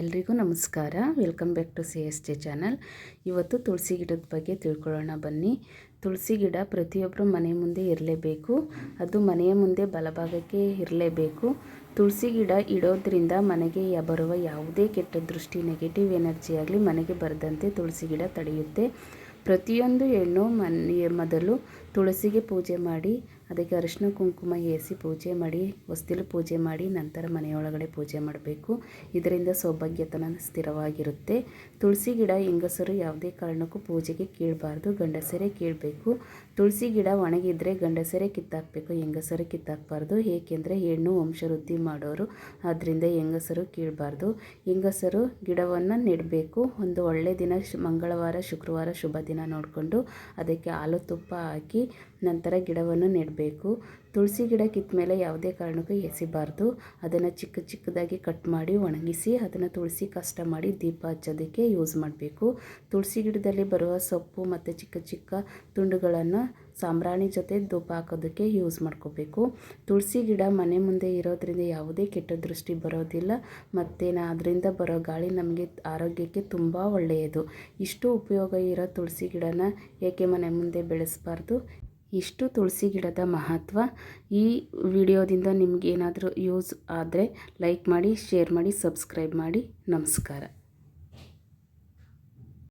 ಎಲ್ರಿಗೂ ನಮಸ್ಕಾರ. Welcome back to C S J channel ಇವತ್ತು ತುಳಸಿ ಗಿಡದ ಬಗ್ಗೆ ತಿಳ್ಕೊಳ್ಳೋಣ ಬನ್ನಿ. ತುಳಸಿ ಗಿಡ ಪ್ರತಿಯೊಬ್ಬರು ಮನೆ ಮುಂದೆ ಇರಲೇಬೇಕು. ಅದು ಮನೆಯ ಮುಂದೆ ಬಲಭಾಗಕ್ಕೆ ಇರಲೇಬೇಕು. ತುಳಸಿ ಗಿಡ ಇಡೋದ್ರಿಂದ ಮನೆಗೆ ಬರುವ ಯಾವುದೇ ಕೆಟ್ಟ ದೃಷ್ಟಿ ನೆಗೆಟಿವ್ ಎನರ್ಜಿ ಆಗಲಿ ಮನೆಗೆ ಬರದಂತೆ ತುಳಸಿ ಗಿಡ ತಡೆಯುತ್ತೆ. ಪ್ರತಿಯೊಂದು ಹೆಣ್ಣು ಮನೆ ಮೊದಲು ತುಳಸಿಗೆ ಪೂಜೆ ಮಾಡಿ ಅದಕ್ಕೆ ಅರಿಶಿನ ಕುಂಕುಮ ಏಸಿ ಪೂಜೆ ಮಾಡಿ, ಹೊಸ್ತಿಲು ಪೂಜೆ ಮಾಡಿ, ನಂತರ ಮನೆಯೊಳಗಡೆ ಪೂಜೆ ಮಾಡಬೇಕು. ಇದರಿಂದ ಸೌಭಾಗ್ಯತನ ಸ್ಥಿರವಾಗಿರುತ್ತೆ. ತುಳಸಿ ಗಿಡ, ಹೆಂಗಸರು ಯಾವುದೇ ಕಾರಣಕ್ಕೂ ಪೂಜೆಗೆ ಕೀಳಬಾರ್ದು. ಗಂಡಸರೇ ಕೀಳಬೇಕು. ತುಳಸಿ ಗಿಡ ಒಣಗಿದ್ರೆ ಗಂಡಸರೇ ಕಿತ್ತಾಕಬೇಕು, ಹೆಂಗಸರು ಕಿತ್ತಾಕಬಾರ್ದು. ಏಕೆಂದರೆ ಹೆಣ್ಣು ವಂಶವೃದ್ಧಿ ಮಾಡೋರು ಆದ್ದರಿಂದ ಹೆಂಗಸರು ಕೀಳಬಾರ್ದು. ಹೆಂಗಸರು ಗಿಡವನ್ನು ನೆಡಬೇಕು. ಒಂದು ಒಳ್ಳೆ ದಿನ ಮಂಗಳವಾರ, ಶುಕ್ರವಾರ ಶುಭ ದಿನ ನೋಡಿಕೊಂಡು ಅದಕ್ಕೆ ಹಾಲು ತುಪ್ಪ ಹಾಕಿ, ನಂತರ ಗಿಡವನ್ನು ನೆಡಬೇಕು ತುಳಸಿ ಗಿಡ ಕಿತ್ತ ಮೇಲೆ ಯಾವುದೇ ಕಾರಣಕ್ಕೂ ಎಸಿಬಾರ್ದು. ಅದನ್ನು ಚಿಕ್ಕ ಚಿಕ್ಕದಾಗಿ ಕಟ್ ಮಾಡಿ ಒಣಗಿಸಿ ಅದನ್ನು ತುಳಸಿ ಕಷ್ಟ ಮಾಡಿ ದೀಪ ಹಚ್ಚೋದಕ್ಕೆ ಯೂಸ್ ಮಾಡಬೇಕು. ತುಳಸಿ ಗಿಡದಲ್ಲಿ ಬರುವ ಸೊಪ್ಪು ಮತ್ತು ಚಿಕ್ಕ ಚಿಕ್ಕ ತುಂಡುಗಳನ್ನು ಸಾಂಬ್ರಾಣಿ ಜೊತೆ ಧೂಪ ಹಾಕೋದಕ್ಕೆ ಯೂಸ್ ಮಾಡ್ಕೋಬೇಕು. ತುಳಸಿ ಗಿಡ ಮನೆ ಮುಂದೆ ಇರೋದ್ರಿಂದ ಯಾವುದೇ ಕೆಟ್ಟ ದೃಷ್ಟಿ ಬರೋದಿಲ್ಲ. ಮತ್ತು ಅದರಿಂದ ಬರೋ ಗಾಳಿ ನಮಗೆ ಆರೋಗ್ಯಕ್ಕೆ ತುಂಬ ಒಳ್ಳೆಯದು. ಇಷ್ಟು ಉಪಯೋಗ ಇರೋ ತುಳಸಿ ಗಿಡನ ಏಕೆ ಮನೆ ಮುಂದೆ ಬೆಳೆಸಬಾರ್ದು? ಇಷ್ಟು ತುಳಸಿ ಗಿಡದ ಮಹತ್ವ ಈ ವಿಡಿಯೋದಿಂದ ನಿಮಗೇನಾದರೂ ಯೂಸ್ ಆದರೆ ಲೈಕ್ ಮಾಡಿ, ಶೇರ್ ಮಾಡಿ, ಸಬ್ಸ್ಕ್ರೈಬ್ ಮಾಡಿ. ನಮಸ್ಕಾರ.